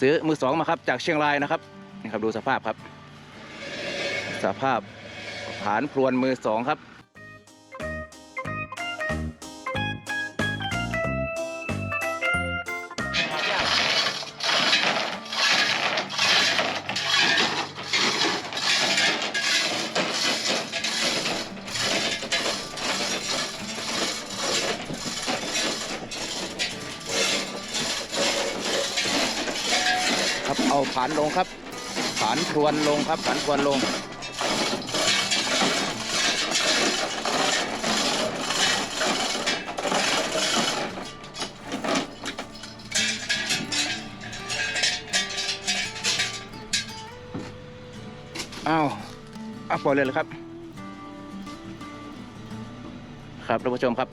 ซื้อมือสองมาครับจากเชียงรายนะครับนี่ครับดูสภาพครับ สภาพฐานพรวนมือสองครับ ครับ เอาผานลงครับ ผานพรวนลงครับ ผานพรวนลง อ้าวอาปล่อยเลยเหรอครับ ครับท่านผู้ชมครับ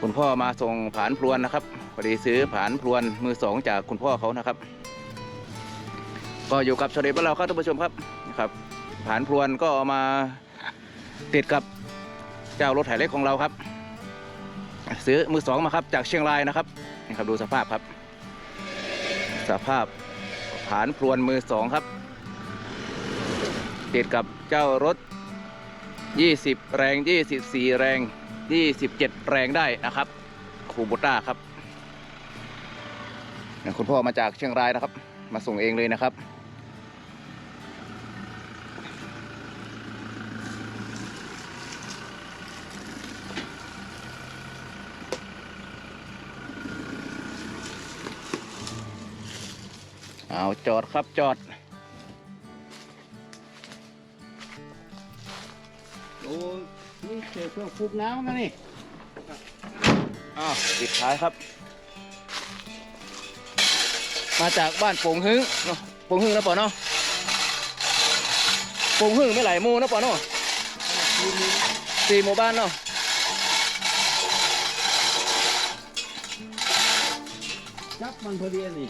คุณพ่อมาส่งผานพรวนนะครับพอดีซื้อผานพรวนมือสองจากคุณพ่อเขานะครับ ก็อยู่กับชาเดบ้านเราครับท่านผู้ชมครับนะครับผานพรวนก็เอามาติดกับเจ้ารถไถเล็กของเราครับ ซื้อมือสองมาครับจากเชียงรายนะครับนี่ครับดูสภาพครับ สภาพผานพรวนมือสองครับ ติดกับเจ้ารถ 20 แรง 24 แรง 27 แรงได้นะครับคูโบต้าครับคุณพ่อมาจากเชียงรายนะครับ มาส่งเองเลยนะครับ เอาจอดครับจอด โอ้นี่เจอเครื่องฟูกน้ำนะนี่อ้าวปิดท้ายครับ มาจากบ้านโป่งหึงเนาะโป่งหึ้งนะปอเนาะโป่งหึงไม่ไหลายหมู่นะปอเนาะสี่หมู่บ้านเนาะจับมันพอดีนี่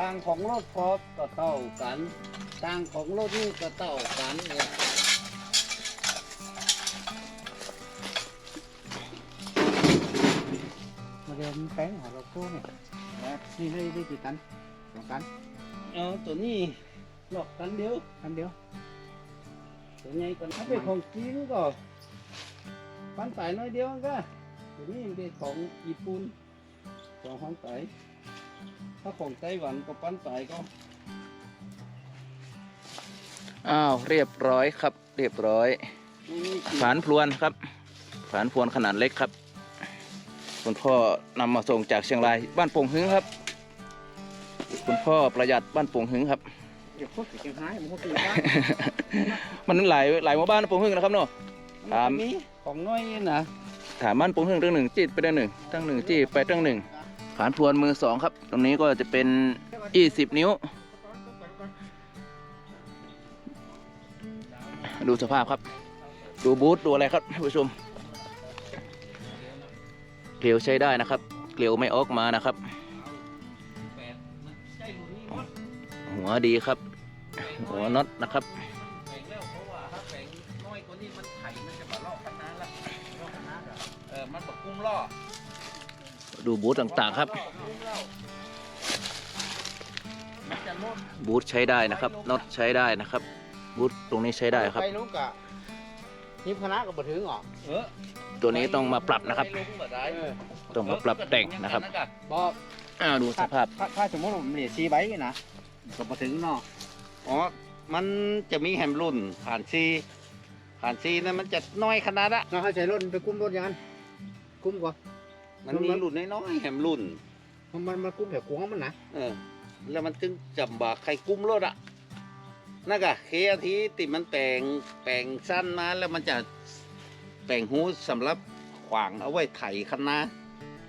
ต่างของรถพอก็เท่ากัน ต่างของรถนี่ก็เท่ากันเนี่ยมาเดินแป้งหาเราโก้เนี่ยนี่ได้ได้กี่ตันสองตันเอาตัวนี้หลอกกันเดียวตันเดียวตัวใหญ่กันถ้าเป็นของจีนก็ปันสายน้อยเดียวก็ตัวนี้เป็นของญี่ปุ่นของฮ่องไต้ ถ้าของไต้หวันก็ปันสายก็อ้าวเรียบร้อยครับ เรียบร้อยไม่มีกี่ผานพลวนครับผานพลวนขนาดเล็กครับคุณพ่อนำมาส่งจากเชียงรายบ้านโป่งหึ้งครับ คุณพ่อประหยัดบ้านโป่งหึ้งครับเดี๋ยวพวกเก็บหายมันพวกเก็บบ้านมันหลายหลายหมู่บ้านนะโป่งหึ้งนะครับเนาะถามมีของน้อยนี่นะถามบ้านโป่งหึ้งเรื่องหนึ่งจีดไปเรื่องหนึ่งตั้งหนึ่งจีดไปตั้งหนึ่ง ผานพวนมือสองครับ ตรงนี้ก็จะเป็น 20 นิ้ว ดูสภาพครับ ดูบูธดูอะไรครับท่านผู้ชม เกลียวใช้ได้นะครับ เกลียวไม่ออกมานะครับ หัวดีครับ หัวน็อตนะครับมันไข่มันจะมาลอกกันนานละลอกกันนานอะเออมันแบบกุ้งล่อ ดูบูธต่างๆครับมันจะลดบูธใช้ได้นะครับน็อตใช้ได้นะครับ บูธตรงนี้ใช้ได้ครับ ไปลูกกะยิบคณะก็บ่ถึงหรอกเออตัวนี้ต้องมาปรับนะครับไปลงบ่ได้เออต้องมาปรับแต่งนะครับบอกอ้าวดูสภาพถ้าถ้าสมมติว่ามันเหลือซีไว้นะก็บ่ถึงเนาะอ๋อมันจะมีแฮมรุ่นผ่านซีผ่านซีนั้นมันจะน้อยขนาดละเราให้ใช้รถไปกุ้มรถอยังนั้นกุ้มก่อน มันมีรุ่นน้อยๆแฮมรุ่น มันมันมันกุ้มแถวขวางมันนะเออ แล้วมันจึงจำบากใครกุ้มรถอะนั่นกะเคอาทีติมันแปลงแปลงสั้นมาแล้วมันจะแปลงหูสำหรับขวางเอาไว้ไถคันนา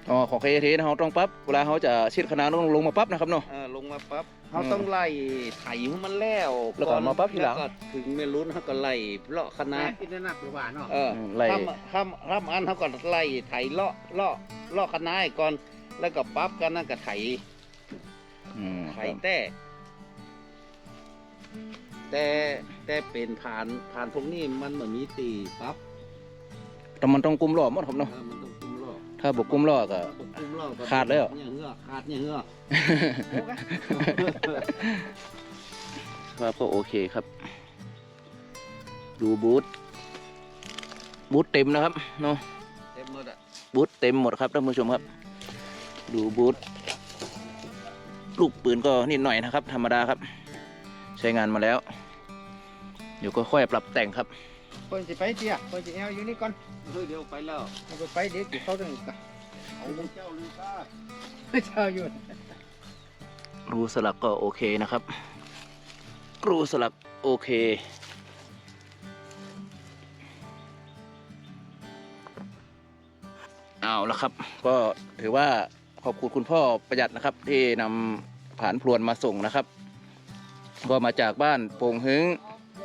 อ๋อของเคทีนะเขาต้องปั๊บเวลาเขาจะชิดคณะต้องลงมาปั๊บนะครับเนาะเออลง มาปั๊บเขาต้องไล่ไถให้มันแล้วแล้วก็มาปั๊บทีหลัง แวก็ถึงเมลุนเขาก็ไล่เลาะคณะน้ำกินน้ำหรือหวานเนาะเออไล่ทำทำทำอันเขาก็ไล่ไถเลาะเลาะเลาะคณะให้ก่อนแล้วก็ปั๊บกันนั่นก็ไถอืมไถแต่แต่แต่เป็นผ่านผ่านพวกนี้มันเหมือนมีตีปั๊บแต่มันต้องกุมรอบหมดครับเนาะ เออมันต้องกุมรอบ ถ้าบกกุมรอบก็ถ้าบ่กุมรอบก็ขาดแล้ว เนี่ยเหงือกขาดเนี่ยเหงือกครับก็โอเคครับ ดูบูธบูธเต็มนะครับเนาะเต็มหมดอะบูธเต็มหมดครับท่านผู้ชมครับ ดูบูธลูกปืนก็นิดหน่อยนะครับ ธรรมดาครับ ใช้งานมาแล้ว เดี๋ยวก็ค่อยปรับแต่งครับ คนสิไปเตี้ยคนสิเอาอยู่นี่ก่อนเฮ้ยเดี๋ยวไปแล้วเอาไปไปเด็กอยู่เขาต้องกันเอาเจ้าลือซ่าเจ้าอยู่รูสลักก็โอเคนะครับรูสลักโอเค เอาละครับ ก็ถือว่าขอบคุณคุณพ่อประหยัดนะครับ ที่นำผานพลวนมาส่งนะครับ ก็มาจากบ้านโป่งหึง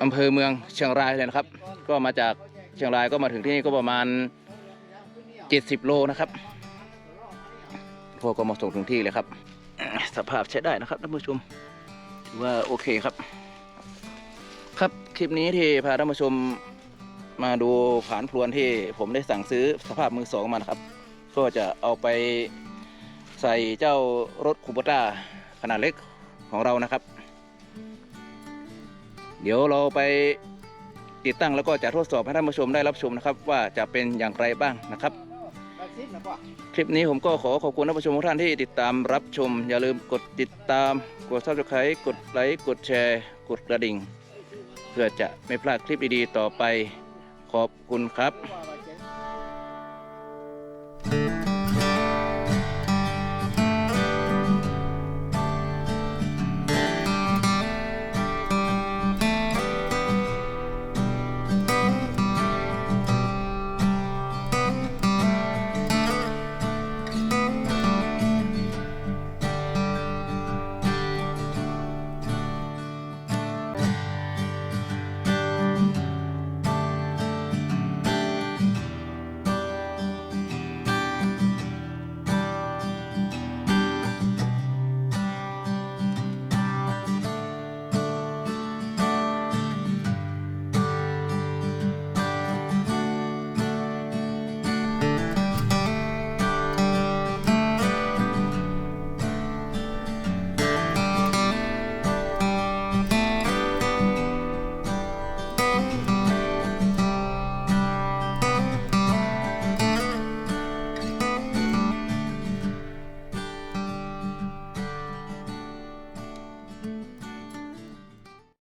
อำเภอเมืองเชียงรายเลยนะครับ ก็มาจากเชียงรายก็มาถึงที่นี่ก็ประมาณ 70 โลนะครับพ่อก็มาส่งถึงที่เลยครับ สภาพใช้ได้นะครับท่านผู้ชมถือว่าโอเคครับ ครับคลิปนี้ที่พาท่านผู้ชมมาดูผานพลวนที่ผมได้สั่งซื้อสภาพมือสองมานะครับ ก็จะเอาไปใส่เจ้ารถคูโบต้าขนาดเล็กของเรานะครับ เดี๋ยวเราไป ติดตั้งแล้วก็จะทดสอบให้ท่านผู้ชมได้รับชมนะครับว่าจะเป็นอย่างไรบ้างนะครับ คลิปนี้ผมก็ขอขอบคุณท่านผู้ชมทุกท่านที่ติดตามรับชม อย่าลืมกดติดตาม กด subscribe กดไลค์กดแชร์ กดกระดิ่ง เพื่อจะไม่พลาดคลิปดีๆต่อไป ขอบคุณครับ